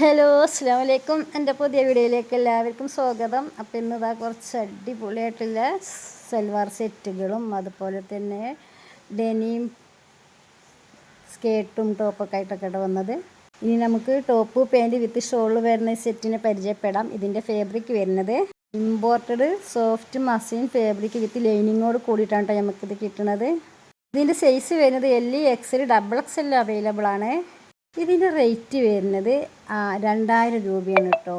Hello അസ്സാം വലൈക്കും എന്റെ പുതിയ വീഡിയോയിലേക്ക് എല്ലാവർക്കും സ്വാഗതം. അപ്പോൾ ഇന്നതാ കുറച്ച് അടിപൊളിയായിട്ടുള്ള സൽവാർ സെറ്റുകളും അതുപോലെ തന്നെ ഡെനിയും സ്കേർട്ടും ടോപ്പൊക്കെ ആയിട്ടൊക്കെ ഇവിടെ വന്നത്. ഇനി നമുക്ക് ടോപ്പ് പാന്റ് വിത്ത് ഷോൾ വരുന്ന സെറ്റിനെ പരിചയപ്പെടാം. ഇതിന്റെ ഫാബ്രിക് വരുന്നത് imported soft muslin fabric with ലൈനിങ്ങോട് കൂടിയിട്ടാണ് കേട്ടോ നമുക്കിത് കിട്ടുന്നത് ഇതിന്റെ സൈസ് വരുന്നത് L E XL double X എല്ലാം അവൈലബിൾ ആണ്. ഇതിന്റെ റേറ്റ് വരുന്നത് രണ്ടായിരം രൂപയാണ് കേട്ടോ.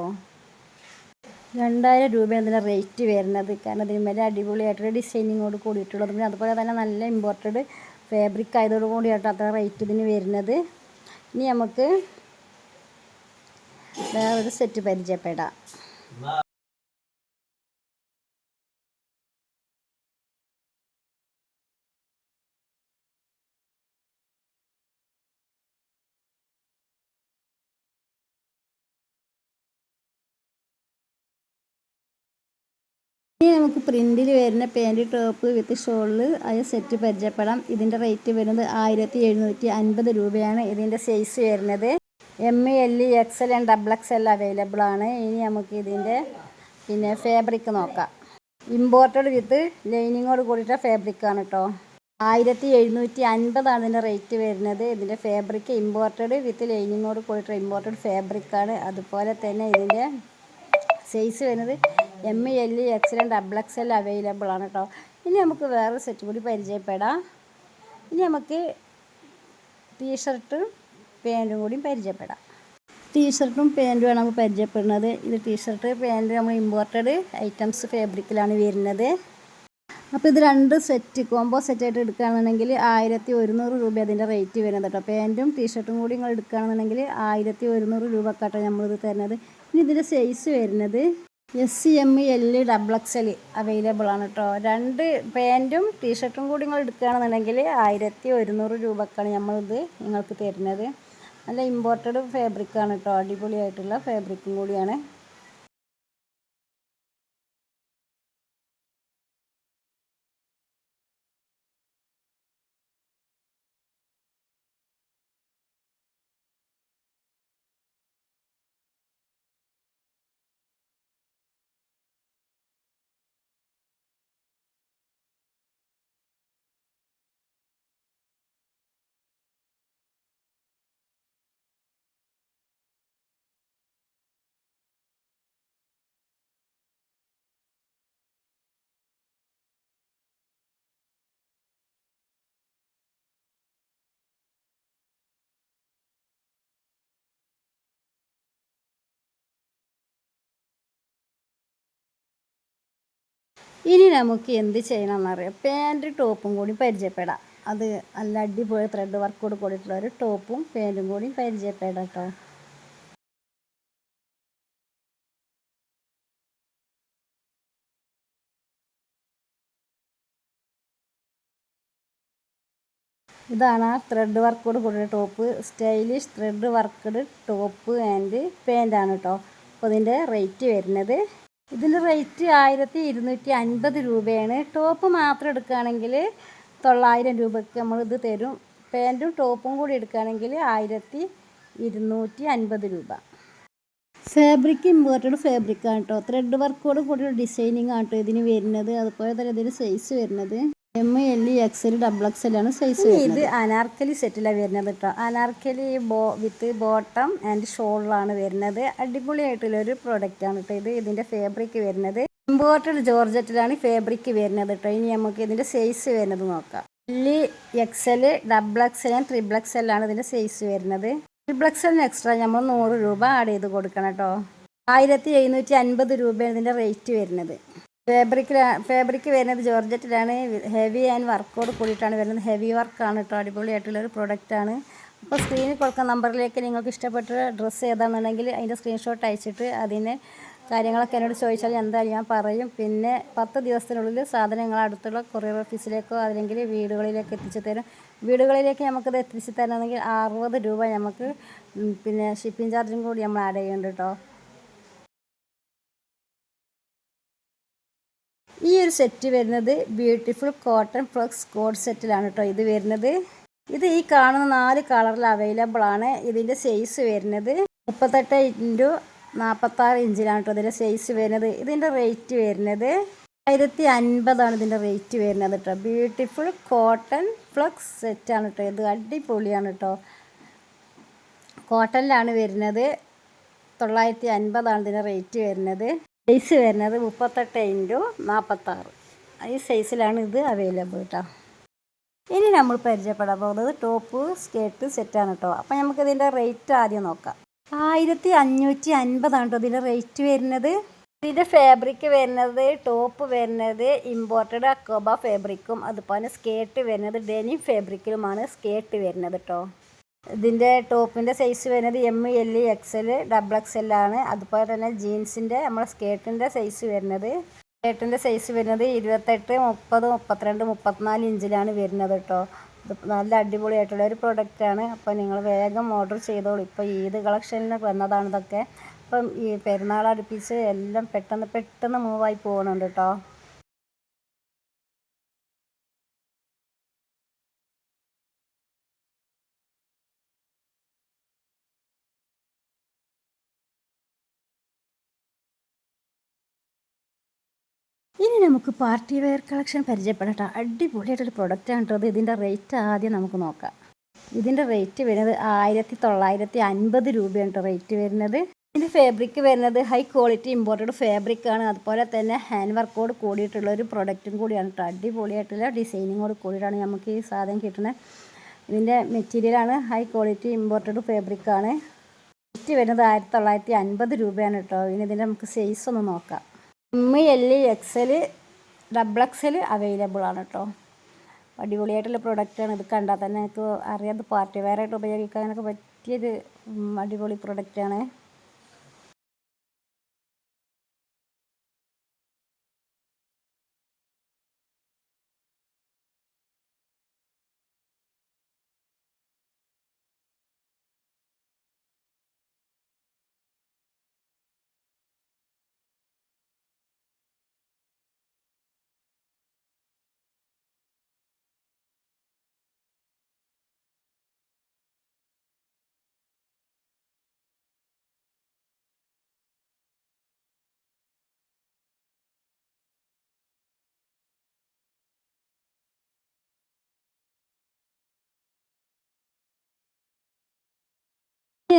രണ്ടായിരം രൂപയാണ് ഇതിന്റെ റേറ്റ് വരുന്നത്. കാരണം ഇതിന് മേലെ അടിപൊളിയായിട്ടുള്ള ഡിസൈനിങ്ങോട് കൂടിയിട്ടുള്ളത് അതുപോലെ തന്നെ നല്ല ഇമ്പോർട്ടഡ് ഫാബ്രിക് ആയതോട് കൂടിയാട്ടോ അത്ര റേറ്റ് ഇതിന് വരുന്നത്. ഇനി നമുക്ക് വേറൊരു സെറ്റ് പരിചയപ്പെടാം. നമുക്ക് പ്രിന്റിൽ വരുന്ന പാന്റ് ടോപ്പ് വിത്ത് ഷോളിൽ ആയ സെറ്റ് പരിചയപ്പെടാം. ഇതിന്റെ റേറ്റ് വരുന്നത് ആയിരത്തി എഴുന്നൂറ്റി അൻപത് രൂപയാണ് ഇതിന്റെ സൈസ് വരുന്നത് M L X L double X L available ആണ്. ഇനി നമുക്ക് ഇതിന്റെ പിന്നെ ഫാബ്രിക് നോക്കാം. ഇമ്പോർട്ടഡ് വിത്ത് ലൈനിങ്ങോട് കൂടിയിട്ട ഫാബ്രിക് ആണ് കേട്ടോ ആയിരത്തി എഴുന്നൂറ്റി അൻപതാണ് ഇതിന്റെ റേറ്റ് വരുന്നത് ഇതിന്റെ ഫാബ്രിക് ഇമ്പോർട്ടഡ് വിത്ത് ലൈനിങ്ങോട് കൂടിയിട്ട് ഇമ്പോർട്ടഡ് ഫാബ്രിക്കാണ് അതുപോലെ തന്നെ ഇതിന്റെ സൈസ് വരുന്നത് M L N double X L available ആണ് കേട്ടോ ഇനി നമുക്ക് വേറെ സെറ്റ് കൂടി പരിചയപ്പെടാം. ഇനി നമുക്ക് ടീഷർട്ടും പാന്റും കൂടി പരിചയപ്പെടാം. ടീഷർട്ടും പാന്റുമാണ് നമുക്ക് പരിചയപ്പെടുന്നത്. ഇത് ടീഷർട്ട് പാന്റ് നമ്മൾ ഇമ്പോർട്ടഡ് ഐറ്റംസ് ഫാബ്രിക്കിലാണ് വരുന്നത്. അപ്പോൾ ഇത് രണ്ട് സെറ്റ് കോംബോ സെറ്റായിട്ട് എടുക്കുകയാണെന്നുണ്ടെങ്കിൽ ആയിരത്തി ഒരുന്നൂറ് രൂപ അതിന്റെ റേറ്റ് വരുന്നത് കേട്ടോ പാന്റും ടീഷർട്ടും കൂടി നിങ്ങൾ എടുക്കുകയാണെന്നുണ്ടെങ്കിൽ ആയിരത്തി ഒരുന്നൂറ് രൂപ കേട്ടോ നമ്മളിത് തരുന്നത്. ഇനി ഇതിന്റെ സൈസ് വരുന്നത് S C M L double X L available ആണ് കേട്ടോ രണ്ട് പാന്റും ടീഷർട്ടും കൂടി നിങ്ങൾ എടുക്കുകയാണെന്നുണ്ടെങ്കിൽ ആയിരത്തി ഒരുന്നൂറ് രൂപക്കാണ് നമ്മളിത് നിങ്ങൾക്ക് തരുന്നത്. നല്ല ഇമ്പോർട്ടഡ് ഫാബ്രിക്കാണ് കേട്ടോ അടിപൊളിയായിട്ടുള്ള ഫാബ്രിക്കും കൂടിയാണ്. ഇനി നമുക്ക് എന്ത് ചെയ്യണം ചെയ്യണമെന്നറിയാം പാന്റ് ടോപ്പും കൂടി പരിചയപ്പെടാം. അത് നല്ല അടിപൊളി ത്രെഡ് വർക്കോട് കൂടിയിട്ടുള്ള ഒരു ടോപ്പും പാന്റും കൂടി പരിചയപ്പെടാം കേട്ടോ ഇതാണ് ആ ത്രെഡ് വർക്കോട് കൂടിയ top stylish thread worked top and പാന്റാണ് കേട്ടോ അപ്പോൾ ഇതിന്റെ റേറ്റ് വരുന്നത് ഇതിന്റെ റേറ്റ് ആയിരത്തി ഇരുന്നൂറ്റി അൻപത് രൂപയാണ്. ടോപ്പ് മാത്രം എടുക്കുകയാണെങ്കിൽ തൊള്ളായിരം രൂപയ്ക്ക് നമ്മളിത് തരും. പാന്റും ടോപ്പും കൂടി എടുക്കുകയാണെങ്കിൽ ആയിരത്തി ഇരുന്നൂറ്റി അൻപത് രൂപ. ഫാബ്രിക് ഇമ്പോർട്ടഡ് ഫാബ്രിക് ആണ് കേട്ടോ ത്രെഡ് വർക്കോട് കൂടി ഡിസൈനിങ് ആണ് കേട്ടോ ഇതിന് വരുന്നത്. അതുപോലെ തന്നെ ഇതിന് സൈസ് വരുന്നത്. M L X L double X L ആണ് സൈസ് ഇത് അനാർക്കലി സെറ്റിലാണ് വരുന്നത് കേട്ടോ അനാർക്കലി ബോ വിത്ത് ബോട്ടം ആൻഡ് ഷോളിലാണ് വരുന്നത്. അടിപൊളിയായിട്ടുള്ള ഒരു പ്രോഡക്റ്റ് ആണ് കേട്ടോ ഇത്. ഇതിന്റെ ഫാബ്രിക് വരുന്നത്. ഇമ്പോർട്ടഡ് ജോർജറ്റിലാണ് ഫാബ്രിക് വരുന്നത് കേട്ടോ ഇനി നമുക്ക് ഇതിന്റെ സൈസ് വരുന്നത് നോക്കാം. L X L double X L and triple X L ആണ് ഇതിന്റെ സൈസ് വരുന്നത്. ട്രിപ്പിൾ എക്സ് എല്ലിന് എക്സ്ട്രാ നമ്മൾ നൂറ് രൂപ ആഡ് ചെയ്ത് കൊടുക്കണം കേട്ടോ ആയിരത്തി എഴുന്നൂറ്റി അൻപത് രൂപയാണ് ഇതിന്റെ റേറ്റ് വരുന്നത്. ഫാബ്രിക്കിൽ ഫാബ്രിക്ക് വരുന്നത് ജോർജറ്റിലാണ്. ഹെവി ആൻഡ് വർക്കോട് കൂടിയിട്ടാണ് വരുന്നത്. ഹെവി വർക്കാണ് കേട്ടോ അടിപൊളിയായിട്ടുള്ളൊരു പ്രൊഡക്റ്റാണ് അപ്പോൾ സ്ക്രീനിൽ കൊടുക്കുന്ന നമ്പറിലേക്ക് നിങ്ങൾക്ക് ഇഷ്ടപ്പെട്ട ഡ്രസ്സ് ഏതാണെന്നുണ്ടെങ്കിൽ അതിന്റെ സ്ക്രീൻഷോട്ട് അയച്ചിട്ട് അതിന് കാര്യങ്ങളൊക്കെ എന്നോട് ചോദിച്ചാൽ എന്തായാലും ഞാൻ പറയും. പിന്നെ പത്ത് ദിവസത്തിനുള്ളിൽ സാധനങ്ങൾ അടുത്തുള്ള കൊറിയർ ഓഫീസിലേക്കോ അല്ലെങ്കിൽ വീടുകളിലേക്ക് എത്തിച്ചു തരും. വീടുകളിലേക്ക് നമുക്കത് എത്തിച്ചു തരണമെങ്കിൽ അറുപത് രൂപ നമുക്ക് പിന്നെ ഷിപ്പിംഗ് ചാർജും കൂടി നമ്മൾ ആഡ് ചെയ്യുന്നുണ്ട് കേട്ടോ ഈ ഒരു സെറ്റ് വരുന്നത് ബ്യൂട്ടിഫുൾ കോട്ടൺ ഫ്ലക്സ് കോഡ് സെറ്റിലാണ് കേട്ടോ ഇത് വരുന്നത്. ഇത് ഈ കാണുന്ന നാല് കളറിൽ അവൈലബിൾ ആണ്. ഇതിന്റെ സൈസ് വരുന്നത് മുപ്പത്തെട്ട് ഇന്റു നാൽപ്പത്താറ് ഇഞ്ചിലാണ് കേട്ടോ ഇതിന്റെ സൈസ് വരുന്നത്. ഇതിന്റെ റേറ്റ് വരുന്നത് ആയിരത്തി അൻപതാണ് ഇതിന്റെ റേറ്റ് വരുന്നത് കേട്ടോ ബ്യൂട്ടിഫുൾ കോട്ടൺ ഫ്ലക്സ് സെറ്റാണ് കേട്ടോ ഇത്. അടിപൊളിയാണ് കേട്ടോ കോട്ടണിലാണ് വരുന്നത് തൊള്ളായിരത്തി അൻപതാണ് ഇതിന്റെ റേറ്റ് വരുന്നത്. സൈസ് വരുന്നത് മുപ്പത്തെട്ട് ഇന്റു നാൽപ്പത്താറ് ഈ സൈസിലാണ് ഇത് അവൈലബിൾ കേട്ടോ ഇനി നമ്മൾ പരിചയപ്പെടാൻ പോകുന്നത് ടോപ്പ് സ്കേർട്ട് സെറ്റാണ് കേട്ടോ അപ്പം നമുക്കിതിന്റെ റേറ്റ് ആദ്യം നോക്കാം. ആയിരത്തി അഞ്ഞൂറ്റി അൻപതാണ് കേട്ടോ ഇതിന്റെ റേറ്റ് വരുന്നത്. ഇതിന്റെ ഫാബ്രിക് വരുന്നത് ടോപ്പ് വരുന്നത് ഇമ്പോർട്ടഡ് അക്കോബ ഫാബ്രിക്കും അതുപോലെ സ്കേർട്ട് വരുന്നത് ഡെനിം ഫാബ്രിക്കിലുമാണ് സ്കേർട്ട് വരുന്നത് കേട്ടോ ഇതിന്റെ ടോപ്പിന്റെ സൈസ് വരുന്നത് M L X L double X L ആണ്. അതുപോലെ തന്നെ ജീൻസിന്റെ നമ്മുടെ സ്കേർട്ടിന്റെ സൈസ് വരുന്നത്. സ്കേർട്ടിന്റെ സൈസ് വരുന്നത് ഇരുപത്തെട്ട് മുപ്പത് മുപ്പത്തിരണ്ട് മുപ്പത്തിനാല് ഇഞ്ചിലാണ് വരുന്നത് കേട്ടോ നല്ല അടിപൊളിയായിട്ടുള്ള ഒരു പ്രൊഡക്റ്റാണ് അപ്പോൾ നിങ്ങൾ വേഗം ഓർഡർ ചെയ്തോളൂ. ഇപ്പോൾ ഈദ് കളക്ഷനിൽ വന്നതാണ് ഇതൊക്കെ. അപ്പം ഈ പെരുന്നാൾ അടുപ്പിച്ച് എല്ലാം പെട്ടെന്ന് പെട്ടെന്ന് മൂവായി പോകുന്നുണ്ട് കേട്ടോ ഇനി നമുക്ക് പാർട്ടി വെയർ കളക്ഷൻ പരിചയപ്പെടട്ടെ. അടിപൊളിയായിട്ടൊരു പ്രൊഡക്റ്റാണ് കേട്ടോ ഇതിന്റെ റേറ്റ് ആദ്യം നമുക്ക് നോക്കാം. ഇതിന്റെ റേറ്റ് വരുന്നത് ആയിരത്തി തൊള്ളായിരത്തി അൻപത് രൂപയാണ് റേറ്റ് വരുന്നത്. ഇതിന്റെ ഫാബ്രിക് വരുന്നത് ഹൈ ക്വാളിറ്റി ഇമ്പോർട്ടഡ് ഫാബ്രിക് ആണ്. അതുപോലെ തന്നെ ഹാൻഡ് വർക്കോട് കൂടിയിട്ടുള്ള ഒരു പ്രൊഡക്റ്റും കൂടിയാണ് കേട്ടോ. അടിപൊളിയായിട്ടുള്ള ഡിസൈനിങ്ങോട് കൂടിയിട്ടാണ് നമുക്ക് ഈ സാധനം കിട്ടുന്നത്. ഇതിന്റെ മെറ്റീരിയലാണ് ഹൈ ക്വാളിറ്റി ഇമ്പോർട്ടഡ് ഫാബ്രിക് ആണ്. റേറ്റ് വരുന്നത് ആയിരത്തി തൊള്ളായിരത്തി അൻപത് രൂപയാണ് കേട്ടോ. ഇനി ഇതിന്റെ നമുക്ക് സൈസ് ഒന്ന് നോക്കാം. M L XL double XL available ആണ് കേട്ടോ അടിപൊളിയായിട്ടുള്ള പ്രൊഡക്റ്റാണ് ഇത് കണ്ടാൽ തന്നെ എനിക്ക് അറിയാം. ഇത് പാർട്ടി വെയറായിട്ട് ഉപയോഗിക്കാനൊക്കെ പറ്റിയത് അടിപൊളി പ്രൊഡക്റ്റാണ്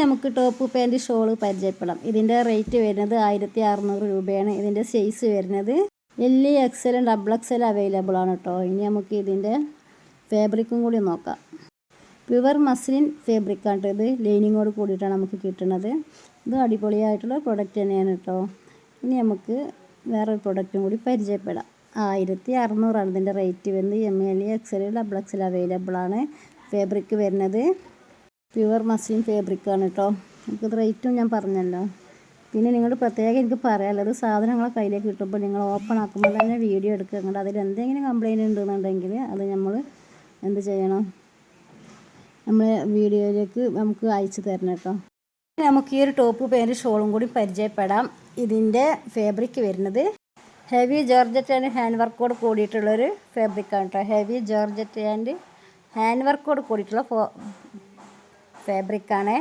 നമുക്ക് ടോപ്പ് പാന്റ് ഷോൾ പരിചയപ്പെടാം. ഇതിന്റെ റേറ്റ് വരുന്നത് ആയിരത്തി അറുന്നൂറ് രൂപയാണ്. ഇതിന്റെ സൈസ് വരുന്നത് എൽ ഇ എക്സലും ഡബിൾ എക്സൽ അവൈലബിൾ ആണ് കേട്ടോ ഇനി നമുക്ക് ഇതിന്റെ ഫാബ്രിക്കും കൂടി നോക്കാം. പ്യുവർ മസ്ലിൻ ഫാബ്രിക്കാണ് ഇത്. ലൈനിങ്ങോട് കൂടിയിട്ടാണ് നമുക്ക് കിട്ടുന്നത്. ഇത് അടിപൊളിയായിട്ടുള്ള പ്രൊഡക്റ്റ് തന്നെയാണ് കേട്ടോ ഇനി നമുക്ക് വേറൊരു പ്രൊഡക്റ്റും കൂടി പരിചയപ്പെടാം. ആയിരത്തി അറുന്നൂറാണ് ഇതിന്റെ റേറ്റ് വരുന്നത്. M L XL double XL available ആണ്. ഫാബ്രിക് വരുന്നത് പ്യുവർ മസ്ലിൻ ഫാബ്രിക്കാണ് കേട്ടോ നമുക്ക് റേറ്റും ഞാൻ പറഞ്ഞല്ലോ. പിന്നെ നിങ്ങൾ പ്രത്യേകം എനിക്ക് പറയാനുള്ളത് സാധനങ്ങളെ കയ്യിലേക്ക് കിട്ടുമ്പോൾ നിങ്ങൾ ഓപ്പൺ ആക്കുമ്പോൾ തന്നെ വീഡിയോ എടുക്കുക. എന്നിട്ട് അതിൽ എന്തെങ്കിലും കംപ്ലയിന്റ് ഉണ്ടെന്നുണ്ടെങ്കിൽ അത് നമ്മൾ എന്ത് ചെയ്യണം? നമ്മൾ വീഡിയോയിലേക്ക് നമുക്ക് അയച്ചു തരണം കേട്ടോ നമുക്ക് ഈ ഒരു ടോപ്പ് പാന്റ് ഷോളും കൂടി പരിചയപ്പെടാം. ഇതിന്റെ ഫാബ്രിക് വരുന്നത് ഹെവി ജോർജറ്റ് ആൻഡ് ഹാൻഡ് വർക്കോട് കൂടിയിട്ടുള്ളൊരു ഫാബ്രിക്കാണ് കേട്ടോ ഹെവി ജോർജറ്റ് ആൻഡ് ഹാൻഡ് വർക്കോട് കൂടിയിട്ടുള്ള ഫാബ്രിക്കാണ്.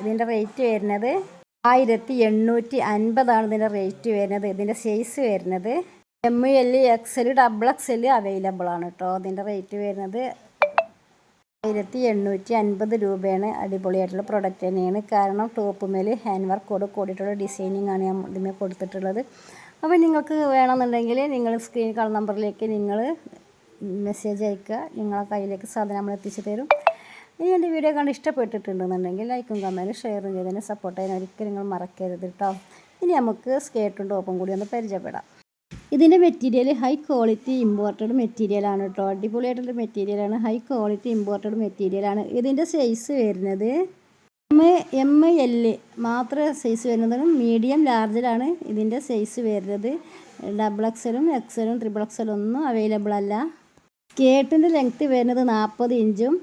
ഇതിന്റെ റേറ്റ് വരുന്നത് ആയിരത്തി എണ്ണൂറ്റി അൻപതാണ് ഇതിന്റെ റേറ്റ് വരുന്നത്. ഇതിന്റെ സൈസ് വരുന്നത് M L X L double X L available ആണ് കേട്ടോ. അതിന്റെ റേറ്റ് വരുന്നത് ആയിരത്തി എണ്ണൂറ്റി അൻപത് രൂപയാണ്. അടിപൊളിയായിട്ടുള്ള പ്രൊഡക്റ്റ് തന്നെയാണ്. കാരണം ടോപ്പ് മേൽ ഹാൻഡ് വർക്കോട് കൂടിയിട്ടുള്ള ഡിസൈനിങ് ആണ് ഞാൻ ഇതിമേ കൊടുത്തിട്ടുള്ളത്. അപ്പോൾ നിങ്ങൾക്ക് വേണമെന്നുണ്ടെങ്കിൽ നിങ്ങൾ സ്ക്രീൻ കളർ നമ്പറിലേക്ക് നിങ്ങൾ മെസ്സേജ് അയക്കുക. നിങ്ങളെ കയ്യിലേക്ക് സാധനം നമ്മൾ എത്തിച്ചു തരും. ഇനി എന്റെ വീഡിയോ കണ്ട് ഇഷ്ടപ്പെട്ടിട്ടുണ്ടെന്നുണ്ടെങ്കിൽ ലൈക്കും കമന്റും ഷെയറും ചെയ്തതിനെ സപ്പോർട്ട് ചെയ്യാൻ ഒരിക്കലും നിങ്ങൾ മറക്കരുത് കേട്ടോ ഇനി നമുക്ക് സ്കേർട്ടും ടോപ്പും കൂടി ഒന്ന് പരിചയപ്പെടാം. ഇതിന്റെ മെറ്റീരിയൽ ഹൈ ക്വാളിറ്റി ഇമ്പോർട്ടഡ് മെറ്റീരിയലാണ് കേട്ടോ അടിപൊളിയായിട്ടുള്ള മെറ്റീരിയലാണ് ഹൈ ക്വാളിറ്റി ഇമ്പോർട്ടഡ് മെറ്റീരിയലാണ് ഇതിന്റെ സൈസ് വരുന്നത് എം എം എൽ മാത്രം സൈസ് വരുന്നത് മീഡിയം ലാർജിലാണ് ഇതിന്റെ സൈസ് വരുന്നത്. ഡബിൾ എക്സലും എക്സലും ട്രിപ്പിൾ എക്സലും ഒന്നും അവൈലബിൾ അല്ല. സ്കേർട്ടിന്റെ ലെങ്ത്ത് വരുന്നത് നാൽപ്പത് ഇഞ്ചും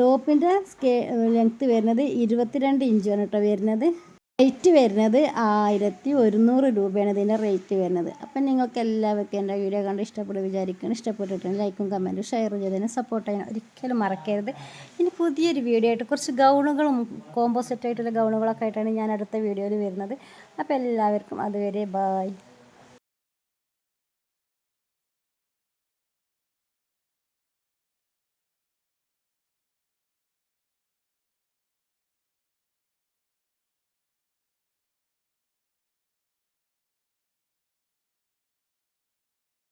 ടോപ്പിന്റെ സ്കേ ലെങ്ത്ത് വരുന്നത് ഇരുപത്തിരണ്ട് ആണ് കേട്ടോ വരുന്നത്. റേറ്റ് വരുന്നത് ആയിരത്തി ഒരുന്നൂറ് രൂപയാണ് ഇതിന്റെ റേറ്റ് വരുന്നത്. അപ്പം നിങ്ങൾക്ക് എല്ലാവർക്കും എന്റെ വീഡിയോ കണ്ട് ഇഷ്ടപ്പെടും വിചാരിക്കണം ഇഷ്ടപ്പെട്ടിട്ടുണ്ടെങ്കിൽ ലൈക്കും കമന്റും ഷെയർ ചെയ്തതിന് സപ്പോർട്ട് ചെയ്യാൻ ഒരിക്കലും മറക്കരുത്. ഇനി പുതിയൊരു വീഡിയോ ആയിട്ട് കുറച്ച് ഗൗണുകളും കോമ്പോസെറ്റ് ആയിട്ടുള്ള ഗൗണുകളൊക്കെ ആയിട്ടാണ് ഞാൻ അടുത്ത വീഡിയോയിൽ വരുന്നത്. അപ്പോൾ എല്ലാവർക്കും അതുവരെ ബായ്